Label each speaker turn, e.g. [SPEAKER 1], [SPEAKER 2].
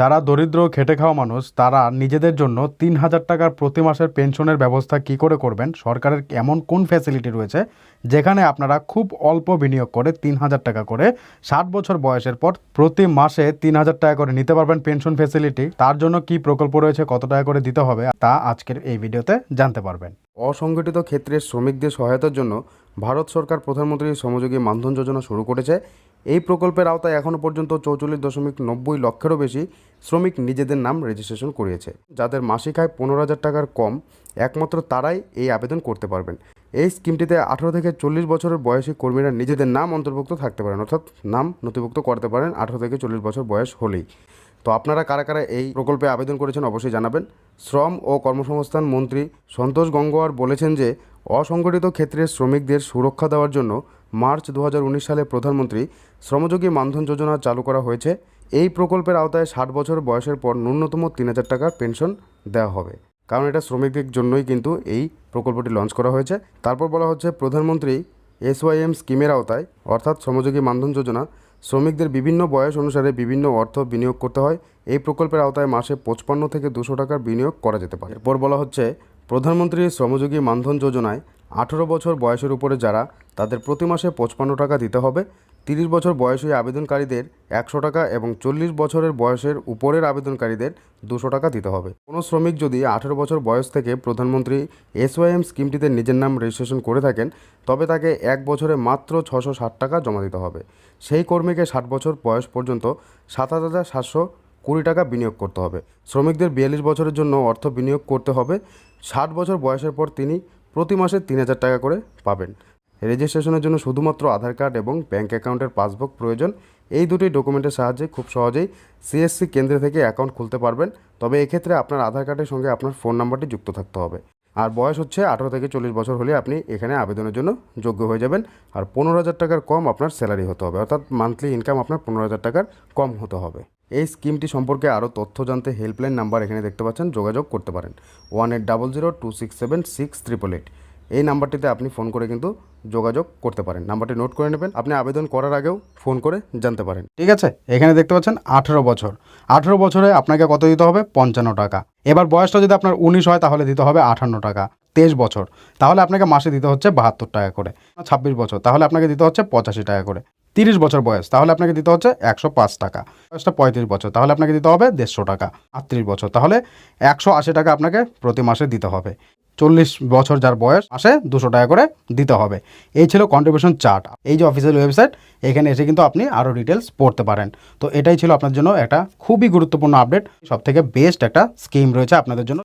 [SPEAKER 1] যারা দরিদ্র, খেটে খাওয়া মানুষ, তারা নিজেদের জন্য তিন হাজার টাকার প্রতি মাসের পেনশনের ব্যবস্থা কি করে করবেন? সরকারের এমন কোন ফ্যাসিলিটি রয়েছে যেখানে আপনারা খুব অল্প বিনিয়োগ করে তিন হাজার টাকা করে ষাট বছর বয়সের পর প্রতি মাসে তিন হাজার টাকা করে নিতে পারবেন পেনশন ফ্যাসিলিটি তার জন্য কি প্রকল্প রয়েছে? কত টাকা করে দিতে হবে? তা আজকের এই ভিডিওতে জানতে পারবেন।
[SPEAKER 2] অসংগঠিত ক্ষেত্রে শ্রমিকদের সহায়তার জন্য ভারত সরকার প্রধানমন্ত্রী শ্রমযোগী মানধন যোজনা শুরু করেছে। এই প্রকল্পের আওতায় এখনও পর্যন্ত চৌচল্লিশ দশমিক নব্বই লক্ষেরও বেশি শ্রমিক নিজেদের নাম রেজিস্ট্রেশন করিয়েছে, যাদের মাসিক আয় পনেরো হাজার টাকার কম। একমাত্র তারাই এই আবেদন করতে পারবেন। এই স্কিমটিতে আঠারো থেকে চল্লিশ বছরের বয়সী কর্মীরা নিজেদের নাম অন্তর্ভুক্ত থাকতে পারেন, অর্থাৎ নাম নথিভুক্ত করতে পারেন আঠারো থেকে চল্লিশ বছর বয়স হলেই। তো আপনারা কারা কারা এই প্রকল্পে আবেদন করেছেন অবশ্যই জানাবেন। শ্রম ও কর্মসংস্থান মন্ত্রী সন্তোষ গঙ্গোয়ার বলেছেন যে, অসংগঠিত ক্ষেত্রে শ্রমিকদের সুরক্ষা দেওয়ার জন্য মার্চ দু হাজার উনিশ সালে প্রধানমন্ত্রী শ্রমযোগী মানধন যোজনা চালু করা হয়েছে। এই প্রকল্পের আওতায় ষাট বছর বয়সের পর ন্যূনতম তিন হাজার টাকার পেনশন দেওয়া হবে। কারণ এটা শ্রমিকদের জন্যই কিন্তু এই প্রকল্পটি লঞ্চ করা হয়েছে। তারপর বলা হচ্ছে প্রধানমন্ত্রী এসওয়াইএম স্কিমের আওতায়, অর্থাৎ শ্রমযোগী মানধন যোজনা, শ্রমিকদের বিভিন্ন বয়স অনুসারে বিভিন্ন অর্থ বিনিয়োগ করতে হয়। এই প্রকল্পের আওতায় মাসে পঁচপান্ন থেকে দুশো টাকার বিনিয়োগ করা যেতে পারে। এরপর বলা হচ্ছে, প্রধানমন্ত্রী শ্রমযোগী মানধন যোজনায় আঠেরো বছর বয়সের উপরে যারা, তাদের প্রতি মাসে পঁচপান্ন টাকা দিতে হবে। তিরিশ বছর বয়সী আবেদনকারীদের একশো টাকা এবং চল্লিশ বছরের বয়সের উপরের আবেদনকারীদের দুশো টাকা দিতে হবে। কোনো শ্রমিক যদি আঠেরো বছর বয়স থেকে প্রধানমন্ত্রী এসওয়াইএম স্কিমটিতে নিজের নাম রেজিস্ট্রেশন করে থাকেন, তবে তাকে এক বছরে মাত্র ছশো ষাট টাকা জমা দিতে হবে। সেই কর্মীকে ষাট বছর বয়স পর্যন্ত সাত হাজার সাতশো কুড়ি টাকা বিনিয়োগ করতে হবে। শ্রমিকদের বিয়াল্লিশ বছরের জন্য অর্থ বিনিয়োগ করতে হবে। ষাট বছর বয়সের পর তিনি প্রতি মাসে তিন হাজার টাকা করে পাবেন। রেজিস্ট্রেশনের জন্য শুধুমাত্র আধার কার্ড এবং ব্যাঙ্ক অ্যাকাউন্টের পাসবুক প্রয়োজন। এই দুটি ডকুমেন্টের সাহায্যে খুব সহজেই সিএসসি কেন্দ্র থেকে অ্যাকাউন্ট খুলতে পারবেন। তবে এক্ষেত্রে আপনার আধার কার্ডের সঙ্গে আপনার ফোন নাম্বারটি যুক্ত থাকতে হবে। আর বয়স হচ্ছে আঠারো থেকে চল্লিশ বছর হলে আপনি এখানে আবেদনের জন্য যোগ্য হয়ে যাবেন। আর পনেরো হাজার টাকার কম আপনার স্যালারি হতে হবে। অর্থাৎ মান্থলি ইনকাম আপনার পনেরো হাজার টাকার কম হতে হবে। এই স্কিমটি সম্পর্কে আরও তথ্য জানতে হেল্পলাইন নাম্বার এখানে দেখতে পাচ্ছেন, যোগাযোগ করতে পারেন। One eight double zero two six seven six triple eight এই নাম্বারটিতে আপনি ফোন করে কিন্তু যোগাযোগ করতে পারেন। নাম্বারটি নোট করে নেবেন। আপনি আবেদন করার আগেও ফোন করে জানতে পারেন।
[SPEAKER 1] ঠিক আছে? এখানে দেখতে পাচ্ছেন, আঠেরো বছর। আঠেরো বছরে আপনাকে কত দিতে হবে? পঞ্চান্ন টাকা। এবার বয়সটা যদি আপনার উনিশ হয়, তাহলে দিতে হবে আটান্ন টাকা। তেইশ বছর। তাহলে আপনাকে মাসে দিতে হচ্ছে বাহাত্তর টাকা করে। ছাব্বিশ বছর। তাহলে আপনাকে দিতে হচ্ছে পঁচাশি টাকা করে। তিরিশ বছর বয়স, তাহলে আপনাকে দিতে হচ্ছে একশো পাঁচ টাকা। বয়সটা পঁয়ত্রিশ বছর, তাহলে আপনাকে দিতে হবে দেড়শো টাকা। আটত্রিশ বছর, তাহলে একশো আশি টাকা আপনাকে প্রতি মাসে দিতে হবে। চল্লিশ বছর যার বয়স, মাসে দুশো টাকা করে দিতে হবে। এই ছিল কন্ট্রিবিউশন চার্ট এই যে অফিসিয়াল ওয়েবসাইট এখানে এসে কিন্তু আপনি আরও ডিটেলস পড়তে পারেন। তো এটাই ছিল আপনার জন্য একটা খুবই গুরুত্বপূর্ণ আপডেট সব থেকে বেস্ট একটা স্কিম রয়েছে আপনাদের জন্য।